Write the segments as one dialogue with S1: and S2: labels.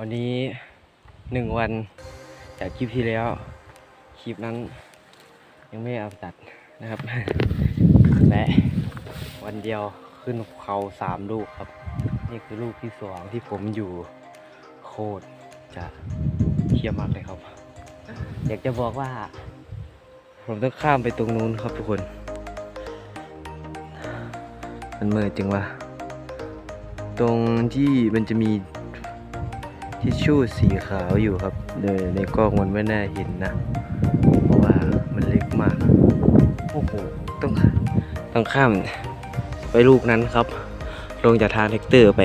S1: วันนี้หนึ่งวันจากคลิปที่แล้ว คลิปนั้น ยังไม่เอาตัดนะครับ และวันเดียวขึ้นเขาสามลูกครับ นี่คือลูกที่สองที่ผมอยู่โคตรจะเทียมมากเลยครับ อยากจะบอกว่า ผมต้องข้ามไปตรงนู้นครับทุกคน มันเมื่อยจริงวะตรงที่มันจะมี ทิชชู่สีขาวอยู่ครับในในกล้องมันไม่น่าเห็นนะ เพราะว่ามันเล็กมาก โอ้โห ต้องต้องข้ามไปลูกนั้นครับ ลงจากทางแท็กเตอร์ไป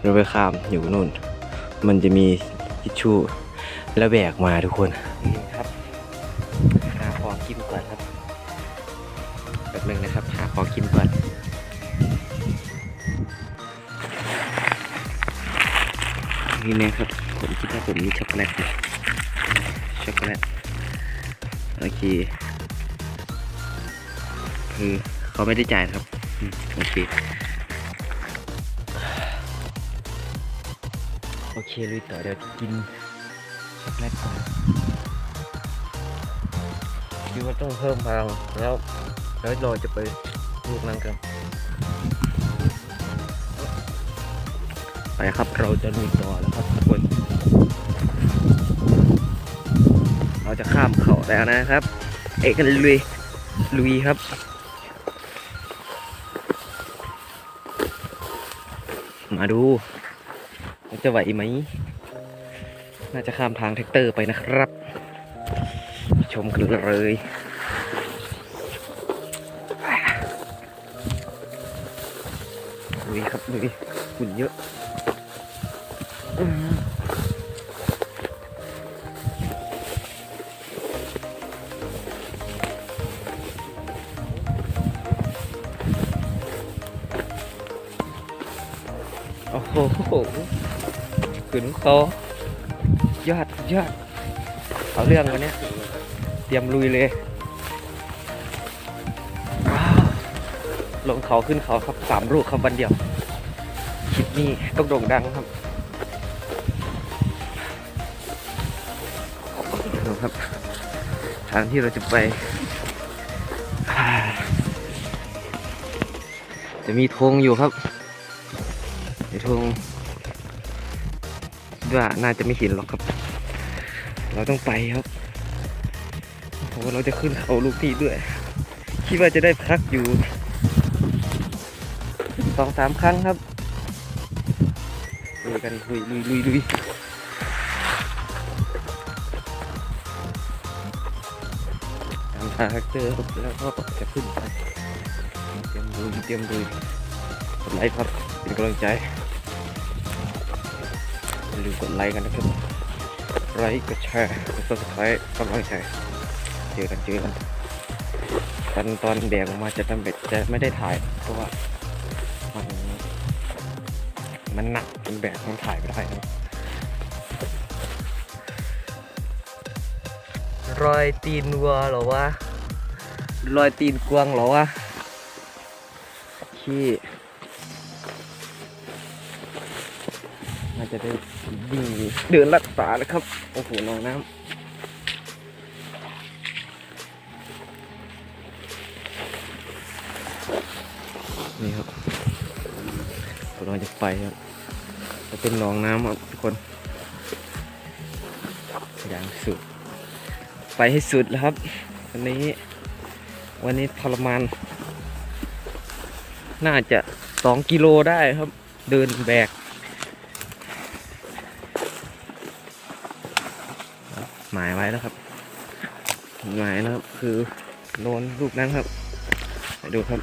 S1: เราไปข้ามอยู่นู่น มันจะมีทิชชู่แล้วแบกมาทุกคนนี่ครับหาของกินก่อนครับแบบหนึ่งนะครับหาของกินก่อน นี่นะครับ ผมคิดว่าผมมีช็อกโกแลตอยู่ช็อกโกแลตโอเค คือเขาไม่ได้จ่ายครับโอเคโอเคลุยต่อเดี๋ยวกินช็อกโกแลตก่อนคิดว่าต้องเพิ่มพลังแล้วแล้วเราจะไปลูกนั้นกัน ครับ เราจะลุยต่อแล้วครับทุกคน เราจะข้ามเขาแล้วนะครับ เอกันลุยลุยครับมาดูจะไหวไหม น่าจะข้ามทางแท็กเตอร์ไปนะครับ ชมกันเลยลุยครับลุยฝุ่นเยอะ โอ้โหขึ้นเขายอดยอดเอาเรื่องวันนี้เตรียมลุยเลย ลงเขาขึ้นเขาครับสามลูกครับวันเดียวคลิปนี้ต้องโด่งดังครับ ครับ ทางที่เราจะไป จะมีธงอยู่ครับไอ้ธงว่าน่าจะไม่เห็นหรอกครับ เราต้องไปครับโอ้โหเราจะขึ้นเขาลูกนี้ด้วย คิดว่าจะได้พักอยู่สองสามครั้งครับลุยกันลุยลุยลุยลุย ตาแท็กเตอร์แล้วก็จะขึ้นไปเตรียมลุยเตรียมลุยกดไลค์ครับเป็นกำลังใจอย่าลืมกดไลค์กันนะครับไลค์กดแชร์กดซับสไครต์กำลังใจเจอกันเจอกันตอนตอนแบกออกมาจะทำเบ็ดจะไม่ได้ถ่าย เพราะว่ามันมันหนักจนแบกมันถ่ายไม่ได้นะ รอยตีนวัวหรอวะ รอยตีนกวางหรอวะขี้น่าจะได้วิ่งเดินรักษาแล้วครับ โอ้โหน้องน้ำนี่ครับกำลังจะไปครับจะเป็นหนองน้ำครับทุกคนอย่างสุด ไปให้สุดแล้วครับ วันนี้วันนี้ทรมาน น่าจะสองกิโลได้ครับ เดินแบก หมายไว้แล้วครับ หมายนะครับคือโนนลูกนั้นครับ ไปดูครับ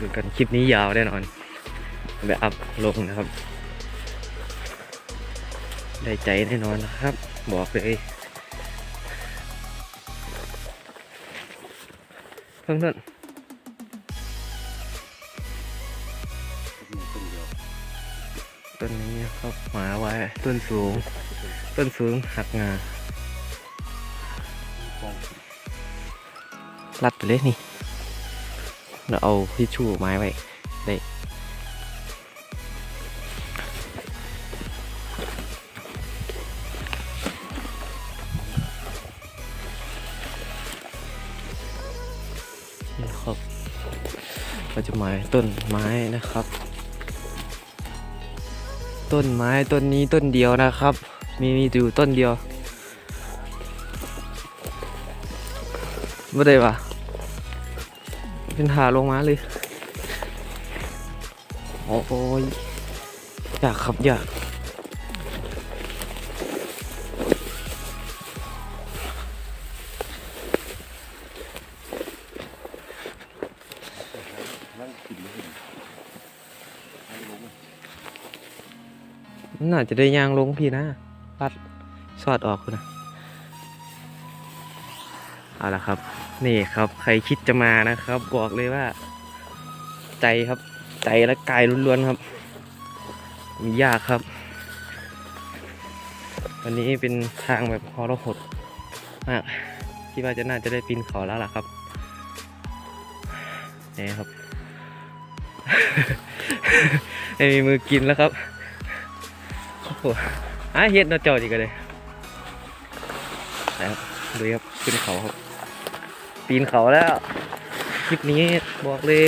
S1: ดูกันคลิปนี้ยาวแน่นอนแบบอัพลงนะครับ ได้ใจแน่นอนนะครับ บอกเลย เพิ่งต้นต้นนี้ครับหมาไว้ต้นสูง ต้นสูงหักงารัดไปเลยนี่เราเอาทิชชู่ไม้ไว้ได้ ก็จะหมายต้นไม้นะครับ ต้นไม้ต้นนี้ต้นเดียวนะครับ มีมีอยู่ต้นเดียวไม่ได้ปะเป็นหาลงมาเลยโอ้ยอยากครับอยาก น่าจะได้ยางลงพี่นะปัดสอดออกคุณนะเอาละครับ นี่ครับใครคิดจะมานะครับ บอกเลยว่า ใจครับ ใจและกายล้วนๆครับ มียากครับ วันนี้เป็นทางแบบพอรหดมากคิดว่าจะน่าจะได้ปีนเขาแล้วล่ะครับนี่ครับ ไม่มีมือกินแล้วครับ โอ้โหอะเฮ็ดนาะเจอดีกันเลยนะครับดูครับขึ้นเขาครับ ปีนเขาแล้ว คลิปนี้บอกเลย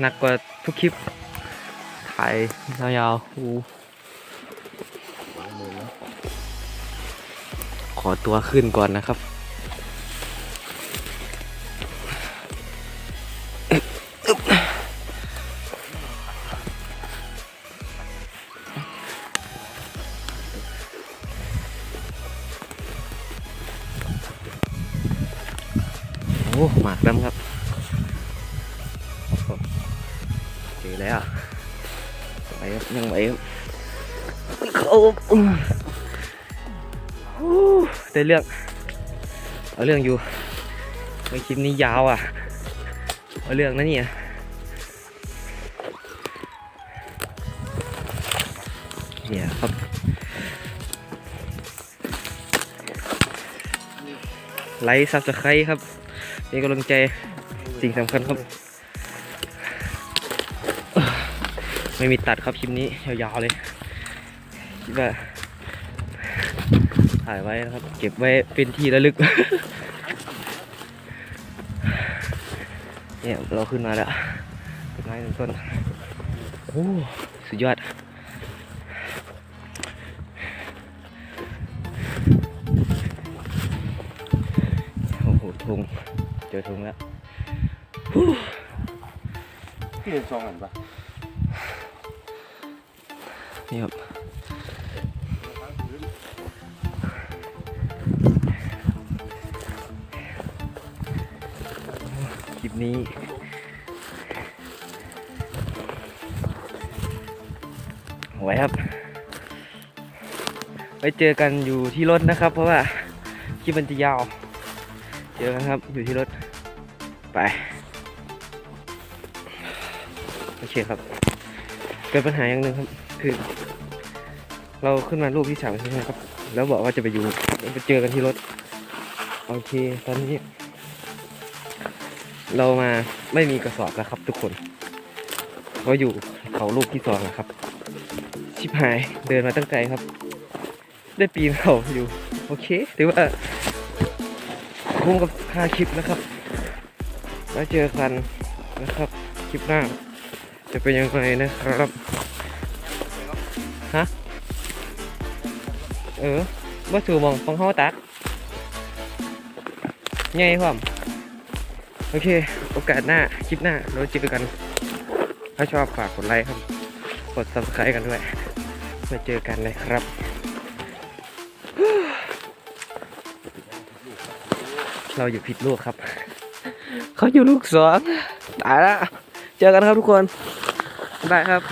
S1: หนักกว่าทุกคลิป ถ่ายยาวๆอู้ขอตัวขึ้นก่อนนะครับ หมากดำครับโอ้โหเจอแล้วไปครับยังไหวครับเขาอืมโอ้ได้เรื่อง เอาเรื่องอยู่ในคลิปนี้ยาวอะ เอาเรื่องนะเนี่ยเนี่ยครับไลค์ซับสไครต์ครับ เป็นกำลังใจสิ่งสำคัญครับ ไม่มีตัดครับคลิปนี้ยาวๆเลยคิดว่าถ่ายไว้นะครับ เก็บไว้เป็นที่ระลึก เนี่ยเราขึ้นมาแล้วต้นไม้หนึ่งต้นโอ้สุดยอดโอ้โหทง เจอทุงแล้ว
S2: พี่เห็นซองอันปะ
S1: นี่ครับคลิปนี้ไว้ครับ ไว้เจอกันอยู่ที่รถนะครับ เพราะว่าคลิปมันจะยาว เจอกันครับอยู่ที่รถ ไปโอเคครับ เกิดปัญหาอย่างหนึ่งครับ คือ เราขึ้นมารูปที่สามใช่ไหมครับ แล้วบอกว่าจะไปอยู่ไปเจอกันที่รถ โอเค ตอนนี้ เรามาไม่มีกระสอบแล้วครับ ทุกคนก็อยู่เขาลูกที่สองนะครับ ชิบหายเดินมาตั้งใจครับ ได้ปีนเขาอยู่ โอเคถือว่า คุ้มกับค่าคลิปนะครับไว้เจอกันนะครับ คลิปหน้า จะเป็นยังไงนะครับ ฮะ เออว่าสู่หมองฟังเฮาตัดไงพ่อมโอเค โอกาสหน้า คลิปหน้า เราเจอกัน ถ้าชอบฝากกดไลค์ครับ กด subscribe กันด้วย มาเจอกันเลยครับ เราอยู่ผิดลูกครับ เขาอยู่ลูกสองตายแล้วเจอกันครับทุกคนบ๊ายบายครับ